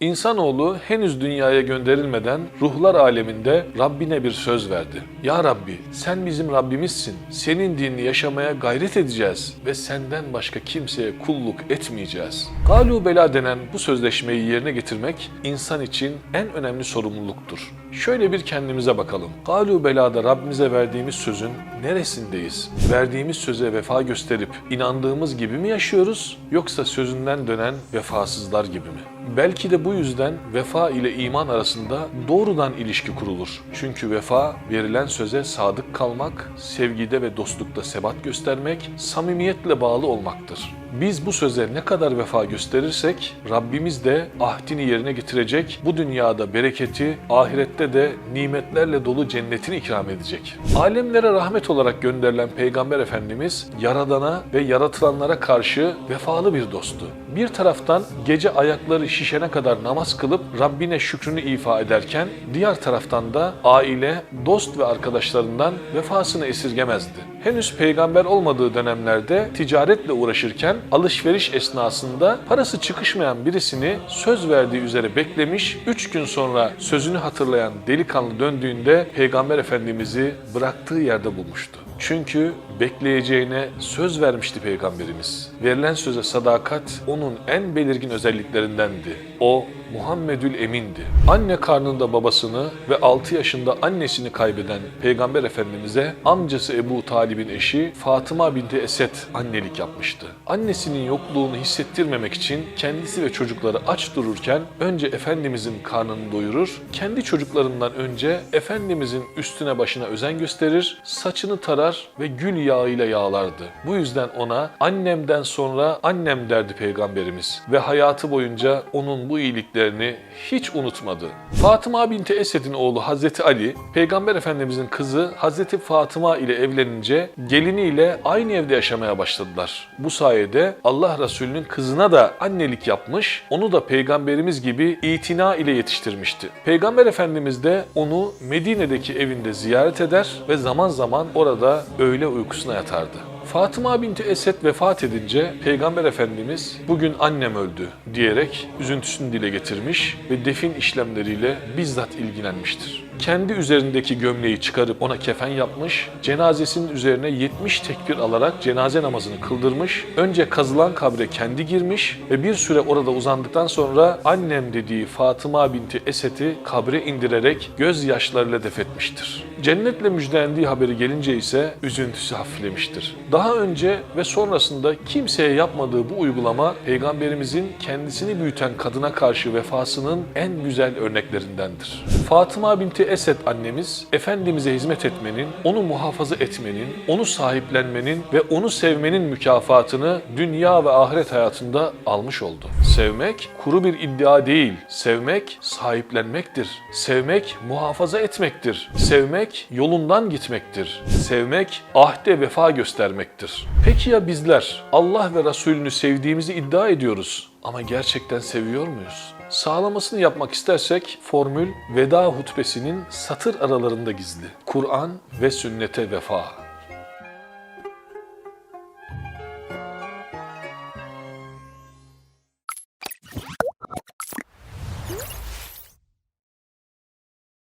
İnsanoğlu henüz dünyaya gönderilmeden ruhlar aleminde Rabbine bir söz verdi. Ya Rabbi sen bizim Rabbimizsin. Senin dinini yaşamaya gayret edeceğiz ve senden başka kimseye kulluk etmeyeceğiz. Galu bela denen bu sözleşmeyi yerine getirmek insan için en önemli sorumluluktur. Şöyle bir kendimize bakalım. Galu belada Rabbimize verdiğimiz sözün neresindeyiz? Verdiğimiz söze vefa gösterip inandığımız gibi mi yaşıyoruz yoksa sözünden dönen vefasızlar gibi mi? Belki de bu yüzden vefa ile iman arasında doğrudan ilişki kurulur. Çünkü vefa verilen söze sadık kalmak, sevgide ve dostlukta sebat göstermek, samimiyetle bağlı olmaktır. Biz bu söze ne kadar vefa gösterirsek Rabbimiz de ahdini yerine getirecek, bu dünyada bereketi, ahirette de nimetlerle dolu cennetini ikram edecek. Alemlere rahmet olarak gönderilen Peygamber Efendimiz Yaradana ve yaratılanlara karşı vefalı bir dosttu. Bir taraftan gece ayakları şişene kadar namaz kılıp Rabbine şükrünü ifa ederken diğer taraftan da aile, dost ve arkadaşlarından vefasını esirgemezdi. Henüz peygamber olmadığı dönemlerde ticaretle uğraşırken alışveriş esnasında parası çıkışmayan birisini söz verdiği üzere beklemiş, üç gün sonra sözünü hatırlayan delikanlı döndüğünde Peygamber Efendimiz'i bıraktığı yerde bulmuştu. Çünkü bekleyeceğine söz vermişti Peygamberimiz. Verilen söze sadakat onun en belirgin özelliklerindendi. O Muhammedül Emin'di. Anne karnında babasını ve 6 yaşında annesini kaybeden Peygamber Efendimiz'e amcası Ebu Talib'in eşi Fatıma binti Esed annelik yapmıştı. Annesinin yokluğunu hissettirmemek için kendisi ve çocukları aç dururken önce Efendimizin karnını doyurur, kendi çocuklarından önce Efendimizin üstüne başına özen gösterir, saçını tarar ve gül yağıyla yağlardı. Bu yüzden ona annemden sonra annem derdi Peygamberimiz ve hayatı boyunca onun bu iyiliklerini hiç unutmadı. Fatıma binti Esed'in oğlu Hazreti Ali, Peygamber Efendimizin kızı Hazreti Fatıma ile evlenince geliniyle aynı evde yaşamaya başladılar. Bu sayede Allah Resulü'nün kızına da annelik yapmış, onu da Peygamberimiz gibi itina ile yetiştirmişti. Peygamber Efendimiz de onu Medine'deki evinde ziyaret eder ve zaman zaman orada öğle uykusuna yatardı. Fatıma binti Esed vefat edince Peygamber Efendimiz bugün annem öldü diyerek üzüntüsünü dile getirmiş ve defin işlemleriyle bizzat ilgilenmiştir. Kendi üzerindeki gömleği çıkarıp ona kefen yapmış, cenazesinin üzerine 70 tekbir alarak cenaze namazını kıldırmış, önce kazılan kabre kendi girmiş ve bir süre orada uzandıktan sonra annem dediği Fatıma binti Esed'i kabre indirerek gözyaşlarıyla defetmiştir. Cennetle müjdelendiği haberi gelince ise üzüntüsü hafiflemiştir. Daha önce ve sonrasında kimseye yapmadığı bu uygulama Peygamberimizin kendisini büyüten kadına karşı vefasının en güzel örneklerindendir. Fatıma binti Esed annemiz Efendimiz'e hizmet etmenin, onu muhafaza etmenin, onu sahiplenmenin ve onu sevmenin mükafatını dünya ve ahiret hayatında almış oldu. Sevmek kuru bir iddia değil, sevmek sahiplenmektir. Sevmek muhafaza etmektir. Sevmek yolundan gitmektir. Sevmek ahde vefa göstermektir. Peki ya bizler Allah ve Resulünü sevdiğimizi iddia ediyoruz ama gerçekten seviyor muyuz? Sağlamasını yapmak istersek formül veda hutbesinin satır aralarında gizli. Kur'an ve sünnete vefa.